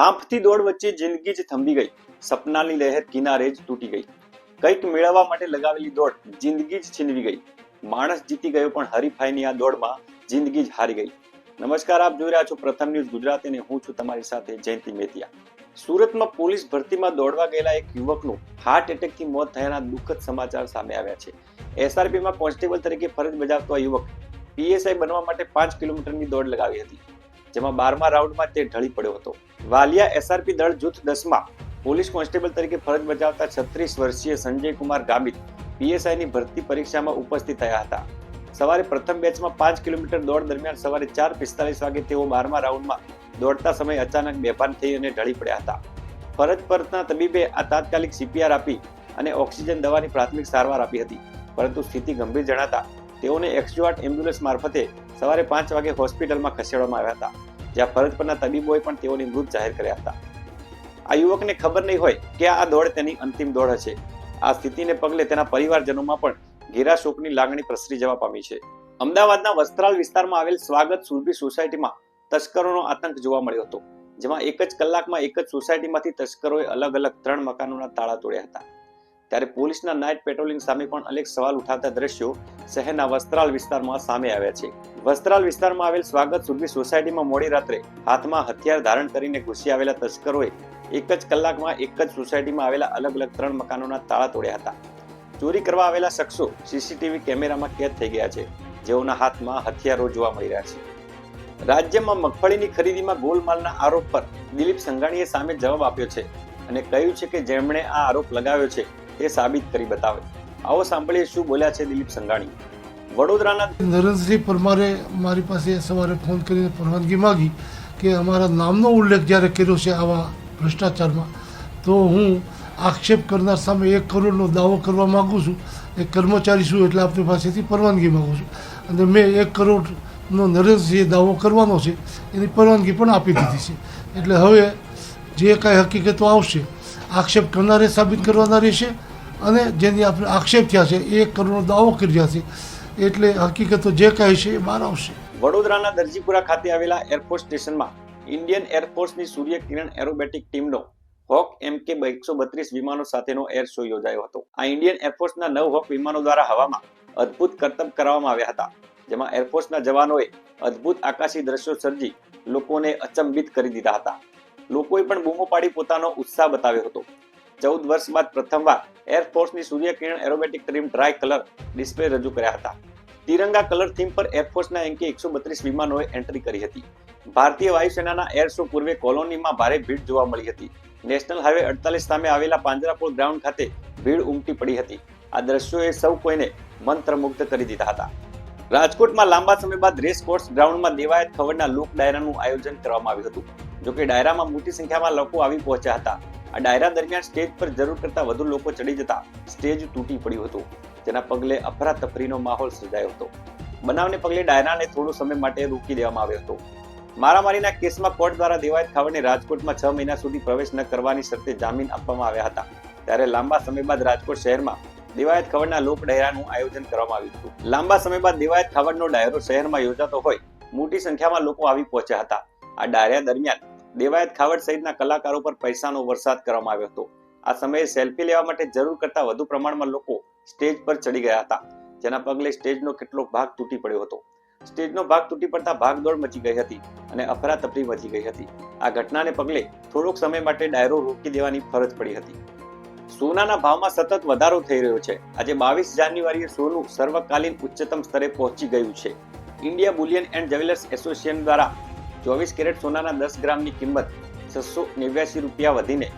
હાંફતી દોડ વચ્ચે જિંદગી જ થંભી ગઈ. સપનાની લહેર કિનારે જ તૂટી ગઈ. કંઈક મેળવવા માટે લગાવેલી દોડ જિંદગી જ છીનવી ગઈ. માણસ જીતી ગયો પણ હરીફાઈની આ દોડમાં જિંદગી જ હારી ગઈ. નમસ્કાર, આપ જોઈ રહ્યા છો પ્રથમ ન્યૂઝ ગુજરાતી અને હું છું તમારી સાથે જયંતિ મેતિયા. સુરતમાં પોલીસ ભરતીમાં દોડવા ગયેલા એક યુવકનું હાર્ટ એટેકથી મોત થયાના દુઃખદ સમાચાર સામે આવ્યા છે. એસઆરપીમાં કોન્સ્ટેબલ તરીકે ફરજ બજાવતો આ યુવક પીએસઆઈ બનવા માટે પાંચ કિલોમીટરની દોડ લગાવી હતી. જેમાં બારમા રાઉન્ડમાં તે ઢળી પડ્યો હતો. વાલિયા એસઆરપી દળ જૂથ દસમાં પોલીસ કોન્સ્ટેબલ તરીકે ફરજ બજાવતા છત્રીસ વર્ષીય સંજય કુમાર ગામિત પીએસઆઈની ભરતી પરીક્ષામાં ઉપસ્થિત થયા હતા. સવારે પ્રથમ બેચમાં પાંચ કિલોમીટર દોડ દરમિયાન સવારે ચાર પિસ્તાલીસ વાગે તેઓ બારમા રાઉન્ડમાં દોડતા સમયે અચાનક બેભાન થઈ અને ઢળી પડ્યા હતા. ફરજ પરના તબીબે આ તાત્કાલિક સીપીઆર આપી અને ઓક્સિજન દવાની પ્રાથમિક સારવાર આપી હતી. પરંતુ સ્થિતિ ગંભીર જણાતા તેઓને એક્સજોઆટ એમ્બ્યુલન્સ મારફતે સવારે પાંચ વાગે હોસ્પિટલમાં ખસેડવામાં આવ્યા હતા, જ્યાં ફરજ પરના તબીબોએ પણ તેઓની મૃત જાહેર કર્યા હતા. આ યુવકને ખબર નહીં હોય કે આ દોડ તેની અંતિમ દોડ હશે. આ સ્થિતિને પગલે તેના પરિવારજનોમાં પણ ઘેરા શોકની લાગણી પ્રસરી જવા પામી છે. અમદાવાદના વસ્ત્રાલ વિસ્તારમાં આવેલ સ્વાગત સુરભી સોસાયટીમાં તસ્કરોનો આતંક જોવા મળ્યો હતો, જેમાં એક જ કલાકમાં એક જ સોસાયટીમાંથી તસ્કરોએ અલગ અલગ ત્રણ મકાનોના તાળા તોડ્યા હતા. ત્યારે પોલીસના નાઇટ પેટ્રોલિંગ સામે પણ અનેક સવાલ ઉઠાવતા દ્રશ્યો શહેરના વસ્ત્રાલ વિસ્તારમાં સામે આવ્યા છે. વસ્ત્રાલ વિસ્તારમાં આવેલ સ્વાગત સુરભી સોસાયટીમાં મોડી રાત્રે હાથમાં હથિયાર ધારણ કરીને ઘૂસી આવેલા તસ્કરોએ એક જ કલાકમાં એક જ સોસાયટીમાં આવેલા અલગ અલગ ત્રણ મકાનોના તાળા તોડ્યા હતા. ચોરી કરવા આવેલા શખ્સો સીસીટીવી કેમેરામાં કેદ થઈ ગયા છે. જેઓના હાથમાં હથિયારો જોવા મળી રહ્યા છે. રાજ્યમાં મગફળીની ખરીદીમાં ગોલમાલના આરોપ પર દિલીપ સંઘાણીએ સામે જવાબ આપ્યો છે અને કહ્યું છે કે જેમણે આ આરોપ લગાવ્યો છે તે સાબિત કરી બતાવે. આવો સાંભળીએ શું બોલ્યા છે દિલીપ સંઘાણી. વડોદરાના નરેન્દ્રસિંહ પરમારે મારી પાસે સવારે ફોન કરીને પરવાનગી માગી કે અમારા નામનો ઉલ્લેખ જ્યારે કર્યો છે આવા ભ્રષ્ટાચારમાં, તો હું આક્ષેપ કરનાર સામે એક કરોડનો દાવો કરવા માગું છું. એક કર્મચારી છું એટલે આપણી પાસેથી પરવાનગી માગું છું. અને મેં એક કરોડનો નરેન્દ્રસિંહે દાવો કરવાનો છે, એની પરવાનગી પણ આપી દીધી છે. એટલે હવે જે કાંઈ હકીકતો આવશે, આક્ષેપ કરનારે સાબિત કરવાના રહેશે અને જેની આપણે આક્ષેપ થયા છે એ કરોડનો દાવો કર્યા છે. એટલે હકીકતો જે કહે છે એ બહાર આવશે વડોદરાના દરજીપુરા ખાતે આવેલા એરફોર્સ સ્ટેશનમાં ઇન્ડિયન એરફોર્સની સૂર્ય કિરણ એરોબેટિક ટીમનો હોક એમ કે એકસો બત્રીસ વિમાનો સાથેનો એર શો યોજાયો હતો. આ ઇન્ડિયન એરફોર્સના નવ હોક વિમાનો દ્વારા હવામાં અદ્ભુત કરતબ કરાવવામાં આવ્યા હતા. જેમાં એરફોર્સના જવાનોએ અદ્ભુત આકાશી દ્રશ્યો સર્જી લોકોને અચંબિત કરી દીધા હતા. લોકોએ પણ બૂમો પાડી પોતાનો ઉત્સાહ બતાવ્યો હતો. ચૌદ વર્ષ બાદ પ્રથમવાર એરફોર્સની Suryakiran aerobatic team dry colour display રજૂ કર્યા હતા. તિરંગા કલર થીમ પર એરફોર્સના એમ એકસો બત્રીસ વિમાનોએ એન્ટ્રી કરી હતી. ભારતીય વાયુસેનાના એર શો પૂર્વે કોલોનીમાં ભારે ભીડ જોવા મળી હતી. નેશનલ હાઈવે અડતાલીસ સામે આવેલા પાંજરાપોળ ગ્રાઉન્ડ ખાતે ભીડ ઉમટી પડી હતી. આ દ્રશ્યોએ સૌ કોઈને મંત્રમુગ્ધ કરી દીધા હતા. રાજકોટમાં લાંબા સમય બાદ રેસ કોર્સ ગ્રાઉન્ડમાં દેવાયત ખબરના લોક ડાયરાનું આયોજન કરવામાં આવ્યું હતું. જોકે ડાયરામાં મોટી સંખ્યામાં લોકો આવી પહોંચ્યા હતા. આ ડાયરા દરમિયાન સ્ટેજ પર જરૂર કરતા વધુ લોકો ચડી જતા સ્ટેજ તૂટી પડ્યું હતું, જેના પગલે અફરાતફરીનો માહોલ સર્જાયો હતો. બનાવને પગલે ડાયરાને થોડો સમય માટે રોકી દેવામાં આવ્યો હતો. મારામારીના કેસમાં કોર્ટ દ્વારા દેવાયત ખાવડને રાજકોટમાં છ મહિના સુધી પ્રવેશ ન કરવાની શરતે જામીન આપવામાં આવ્યા હતા. ત્યારે લાંબા સમય બાદ રાજકોટ શહેરમાં દેવાયત ખાવડના લોક ડાયરાનું આયોજન કરવામાં આવ્યું હતું. લાંબા સમય બાદ દેવાયત ખાવડનો ડાયરો શહેરમાં યોજાતો હોય, મોટી સંખ્યામાં લોકો આવી પહોંચ્યા હતા. આ ડાયરા દરમિયાન દેવાયત ખાવડ સહિતના કલાકારો પર પૈસાનો વરસાદ કરવામાં આવ્યો હતો. આ સમયે સેલ્ફી લેવા માટે જરૂર કરતા વધુ પ્રમાણમાં લોકો સ્ટેજ પર ચડી ગયા હતા, જેના પગલે સ્ટેજનો કેટલોક ભાગ તૂટી પડ્યો હતો. સ્ટેજનો ભાગ તૂટી પડતા ભાગદોડ મચી ગઈ હતી અને અફરાતફરી મચી ગઈ હતી. આ ઘટનાને પગલે થોડોક સમય માટે ડાયરો રોકી દેવાની ફરજ પડી હતી. સોનાના ભાવમાં સતત વધારો થઈ રહ્યો છે. આજે બાવીસ જાન્યુઆરીએ સોનું સર્વકાલીન ઉચ્ચતમ સ્તરે પહોંચી ગયું છે. India bullion and jewellers association દ્વારા ચોવીસ કેરેટ સોનાના દસ ગ્રામની કિંમત છસો નેવ્યાસી રૂપિયા વધીને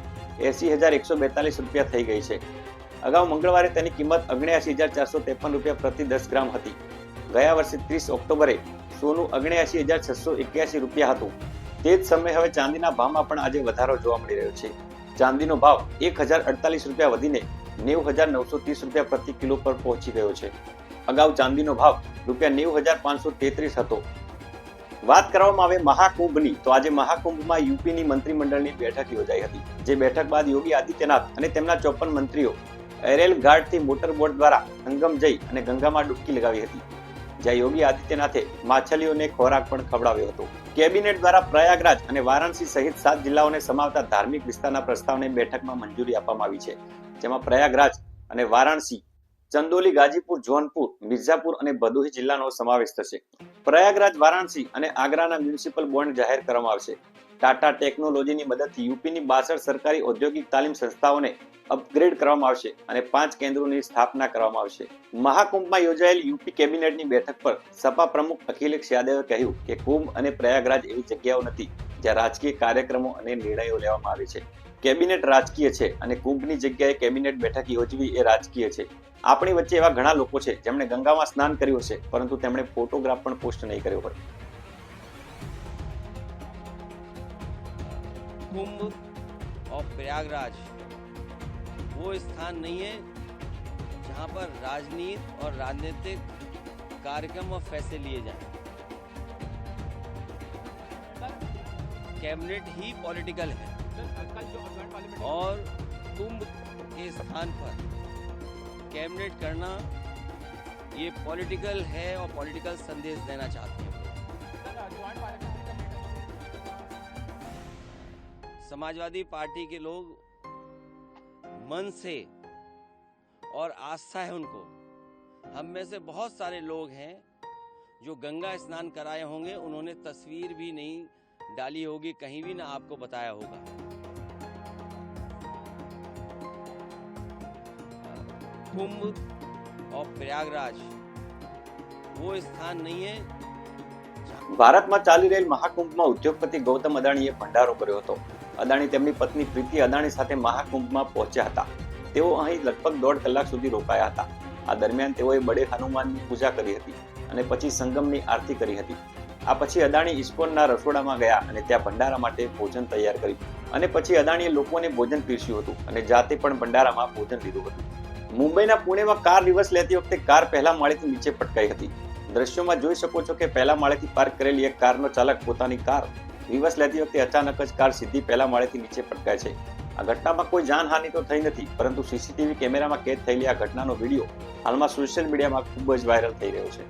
એસી હજાર એકસો બેતાલીસ રૂપિયા થઈ ગઈ છે. અગાઉ મંગળવારે તેની કિંમત અગણ્યાસી હજાર ચારસો ત્રેપન રૂપિયા પ્રતિ દસ ગ્રામ હતી. ગયા વર્ષે ત્રીસ ઓક્ટોબરે સોનું અગણ્યાસી હજાર છસો એક્યાસી રૂપિયા હતું. તે જ સમયે હવે ચાંદીના ભાવમાં પણ આજે વધારો જોવા મળી રહ્યો છે. ચાંદીનો ભાવ એક હજાર અડતાલીસ રૂપિયા વધીને નેવું હજાર નવસો ત્રીસ રૂપિયા પ્રતિ કિલો પર પહોંચી ગયો છે. અગાઉ ચાંદીનો ભાવ રૂપિયા નેવું હજાર પાંચસો તેત્રીસ હતો. વાત કરવામાં આવે મહાકુંભની, તો આજે મહાકુંભમાં યુપીની મંત્રીમંડળની બેઠક યોજાઈ હતી. જે બેઠક બાદ યોગી આદિત્યનાથ અને તેમના ચોપન મંત્રીઓ એરેલ ઘાટથી મોટરબોટ દ્વારા સંગમ જઈ અને ગંગામાં ડૂબકી લગાવી હતી. જ્યાં યોગી આદિત્યનાથે માછલીઓને ખોરાક પણ ખવડાવ્યો હતો. કેબિનેટ દ્વારા પ્રયાગરાજ અને વારાણસી સહિત સાત જિલ્લાઓને સમાવતા ધાર્મિક વિસ્તારના પ્રસ્તાવને બેઠકમાં મંજૂરી આપવામાં આવી છે. જેમાં પ્રયાગરાજ અને વારાણસી, ચંદોલી, ગાજીપુર, જોનપુર, મિર્ઝાપુર અને ભદોહી જિલ્લાનો સમાવેશ થશે. પ્રયાગરાજ, વારાણસી અને આગ્રાના મ્યુનિસિપલ બોન્ડ જાહેર કરવામાં આવશે. ટાટા ટેકનોલોજીની મદદથી યુપીની બાસઠ સરકારી ઔદ્યોગિક તાલીમ સંસ્થાઓને અપગ્રેડ કરવામાં આવશે અને પાંચ કેન્દ્રોની સ્થાપના કરવામાં આવશે. મહાકુંભમાં યોજાયેલ યુપી કેબિનેટની બેઠક પર સપા પ્રમુખ અખિલેશ યાદવે કહ્યું કે કુંભ અને પ્રયાગરાજ એવી જગ્યાઓ નથી જ્યાં રાજકીય કાર્યક્રમો અને નિર્ણયો લેવામાં આવે છે. કેબિનેટ રાજકીય છે અને કુંભની જગ્યાએ કેબિનેટ બેઠક યોજવી એ રાજકીય છે આપણી વચ્ચે એવા ઘણા લોકો છે જેમણે ગંગામાં સ્નાન કર્યું હશે પરંતુ તેમણે ફોટોગ્રાફ પણ પોસ્ટ નહીં કર્યો હોય कुंभ और प्रयागराज वो स्थान नहीं है जहाँ पर राजनीति और राजनीतिक कार्यक्रम और फैसले लिए जाएं कैबिनेट ही पॉलिटिकल है और कुंभ के स्थान पर कैबिनेट करना ये पॉलिटिकल है और पॉलिटिकल संदेश देना चाहते हैं। समाजवादी पार्टी के लोग मन से और आस्था है उनको। हम में से बहुत सारे लोग हैं जो गंगा स्नान कराए होंगे। उन्होंने तस्वीर भी नहीं डाली होगी, कहीं भी ना आपको बताया होगा। कुंभ और प्रयागराज वो स्थान नहीं है ભારતમાં ચાલી રહેલ મહાકુંભમાં ઉદ્યોગપતિ ગૌતમ અદાણીએ ભંડારો કર્યો હતો અદાણી તેમની પત્ની પ્રીતિ અદાણી સાથે મહાકુંભમાં પહોંચ્યા હતા તેઓ અહીં લગભગ દોઢ કલાક સુધી રોકાયા હતા આ દરમિયાન તેઓએ બડે હનુમાનની પૂજા કરી હતી અને પછી સંગમની આરતી કરી હતી આ પછી અદાણી ઇસ્કોનના રસોડામાં ગયા અને ત્યાં ભંડારા માટે ભોજન તૈયાર કર્યું અને પછી અદાણીએ લોકોને ભોજન પીરસ્યું હતું અને જાતે પણ ભંડારામાં ભોજન લીધું હતું મુંબઈના પુણેમાં કાર રિવર્સ લેતી વખતે કાર પહેલા માળેથી નીચે પટકાઈ હતી. દ્રશ્યોમાં જોઈ શકો છો કે પહેલા માળેથી પાર્ક કરેલી એક કારનો ચાલક પોતાની કાર રિવર્સ લેતી વખતે અચાનક જ કાર સીધી પહેલા માળેથી નીચે પટકાય છે. આ ઘટનામાં કોઈ જાનહાનિ તો થઈ નથી, પરંતુ સીસીટીવી કેમેરામાં કેદ થયેલી આ ઘટનાનો વીડિયો હાલમાં સોશિયલ મીડિયામાં ખૂબ જ વાયરલ થઈ રહ્યો છે.